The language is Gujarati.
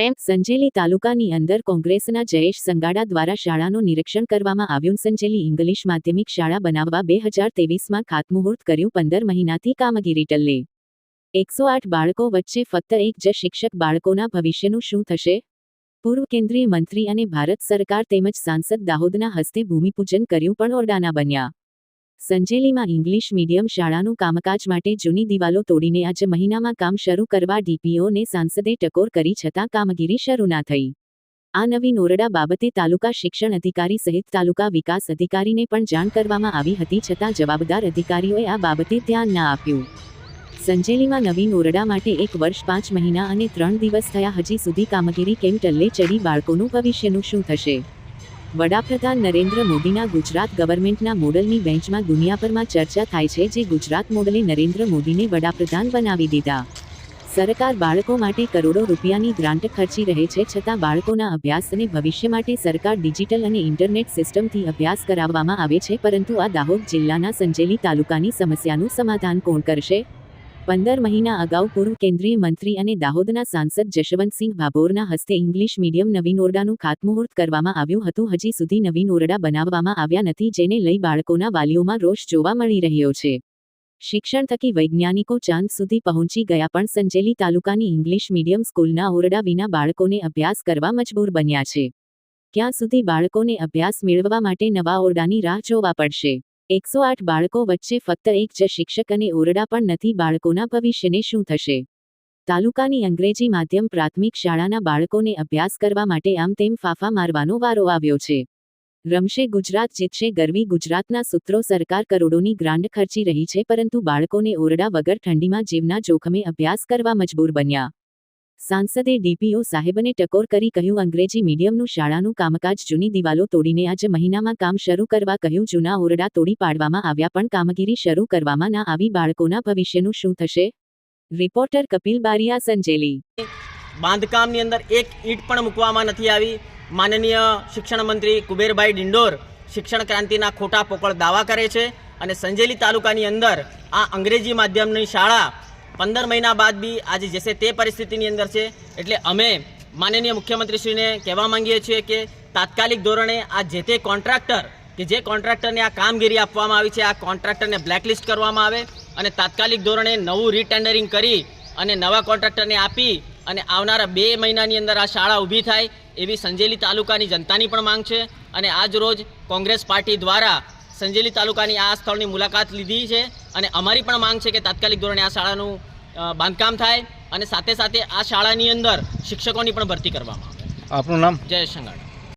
પ્રેમ સંજેલી તાલુકાની અંદર કોંગ્રેસના જયેશ સંગાડા દ્વારા શાળાનું નિરીક્ષણ કરવામાં આવ્યું. સંજેલી ઇંગ્લિશ માધ્યમિક શાળા બનાવવા બે હજાર તેવીસમાં ખાતમુહૂર્ત કર્યું પંદર મહિનાથી કામગીરી ટલ્લે. એકસો આઠ બાળકો વચ્ચે ફક્ત એક જ શિક્ષક બાળકોના ભવિષ્યનું શું થશે? પૂર્વ કેન્દ્રીય મંત્રી અને ભારત સરકાર તેમજ સાંસદ દાહોદના હસ્તે ભૂમિપૂજન કર્યું પણ ઓરડાના બન્યા. સંજેલીમાં ઇંગ્લિશ મીડિયમ શાળાનું કામકાજ માટે જૂની દિવાલો તોડીને આજે મહિનામાં કામ શરૂ કરવા ડીપીઓને સાંસદે ટકોર કરી છતાં કામગીરી શરૂ ના થઈ. આ નવી નોરડા બાબતે તાલુકા શિક્ષણ અધિકારી સહિત તાલુકા વિકાસ અધિકારીને પણ જાણ કરવામાં આવી હતી છતાં જવાબદાર અધિકારીઓએ આ બાબતે ધ્યાન ના આપ્યું. સંજેલીમાં નવી નોરડા માટે એક વર્ષ પાંચ મહિના અને ત્રણ દિવસ થયા હજી સુધી કામગીરી કેમ ટલ્લે ચડી બાળકોનું ભવિષ્યનું શું થશે? વડાપ્રધાન નરેન્દ્ર મોદીના ગુજરાત ગવર્મેન્ટના મોડલની બેન્ચમાં દુનિયાભરમાં ચર્ચા થાય છે જે ગુજરાત મોડલે નરેન્દ્ર મોદીને વડાપ્રધાન બનાવી દીધા. સરકાર બાળકો માટે કરોડો રૂપિયાની ગ્રાન્ટ ખર્ચી રહે છે છતાં બાળકોના અભ્યાસ અને ભવિષ્ય માટે સરકાર ડિજિટલ અને ઇન્ટરનેટ સિસ્ટમથી અભ્યાસ કરાવવામાં આવે છે પરંતુ આ દાહોદ જિલ્લાના સંજેલી તાલુકાની સમસ્યાનું સમાધાન કોણ કરશે? પંદર મહિના અગાઉ પૂર્વ કેન્દ્રીય મંત્રી અને દાહોદના સાંસદ જશવંતસિંહ ભાભોરના હસ્તે ઇંગ્લિશ મીડિયમ નવીન ઓરડાનું ખાતમુહૂર્ત કરવામાં આવ્યું હતું. હજી સુધી નવીન ઓરડા બનાવવામાં આવ્યા નથી, જેને લઈ બાળકોના વાલીઓમાં રોષ જોવા મળી રહ્યો છે. શિક્ષણ થકી વૈજ્ઞાનિકો ચાંદ સુધી પહોંચી ગયા, પણ સંજેલી તાલુકાની ઇંગ્લિશ મીડિયમ સ્કૂલના ઓરડા વિના બાળકોને અભ્યાસ કરવા મજબૂર બન્યા છે. ક્યાં સુધી બાળકોને અભ્યાસ મેળવવા માટે નવા ઓરડાની રાહ જોવા પડશે? એકસો આઠ બાળકો વચ્ચે ફક્ત એક જ શિક્ષક અને ઓરડા પણ નથી, બાળકોના ભવિષ્યને શું થશે? તાલુકાની અંગ્રેજી માધ્યમ પ્રાથમિક શાળાના બાળકોને અભ્યાસ કરવા માટે આમ તેમ ફાફા મારવાનો વારો આવ્યો છે. રમશે ગુજરાત, જીતશે ગરવી, ગુજરાતના સૂત્રો સરકાર કરોડોની ગ્રાન્ટ ખર્ચી રહી છે, પરંતુ બાળકોને ઓરડા વગર ઠંડીમાં જીવના જોખમે અભ્યાસ કરવા મજબૂર બન્યા. સાંસદે ડીપીઓ સાહેબને ટકોર કરી કહ્યું, અંગ્રેજી મીડિયમનું શાળાનું કામકાજ જૂની દિવાલો તોડીને આજ મહિનામાં કામ શરૂ કરવા કહ્યું, જૂના ઓરડા તોડી પાડવામાં આવ્યા, પણ કામગીરી શરૂ કરવામાં ના આવી, બાળકોના ભવિષ્યનું શું થશે? રિપોર્ટર કપિલ બારિયા સંજેલી. બાંધકામની અંદર એક ઈંટ પણ મૂકવામાં નથી આવી. માનનીય શિક્ષણ મંત્રી કુબેરભાઈ ડિંડોર શિક્ષણ ક્રાંતિના ખોટા પોકળ દાવા કરે છે અને સંજેલી તાલુકાની અંદર આ અંગ્રેજી માધ્યમની શાળા પંદર મહિના બાદ બી આજે જશે તે પરિસ્થિતિની અંદર છે. એટલે અમે માનનીય મુખ્યમંત્રીશ્રીને કહેવા માંગીએ છીએ કે તાત્કાલિક ધોરણે આ જે તે કોન્ટ્રાક્ટર કે જે કોન્ટ્રાક્ટરને આ કામગીરી આપવામાં આવી છે, આ કોન્ટ્રાક્ટરને બ્લેકલિસ્ટ કરવામાં આવે અને તાત્કાલિક ધોરણે નવું રીટેન્ડરિંગ કરી અને નવા કોન્ટ્રાક્ટરને આપી અને આવનારા બે મહિનાની અંદર આ શાળા ઊભી થાય એવી સંજેલી તાલુકાની જનતાની પણ માંગ છે અને આજ રોજ કોંગ્રેસ પાર્ટી દ્વારા સંજેલી તાલુકાની આ સ્થળની મુલાકાત લીધી છે અને અમારી પણ માંગ છે કે તાત્કાલિક ધોરણે આ શાળાનું બાંધકામ થાય અને સાથે સાથે આ શાળાની અંદર શિક્ષકોની પણ ભરતી કરવામાં આવે. આપનું નામ? જય સંગાડા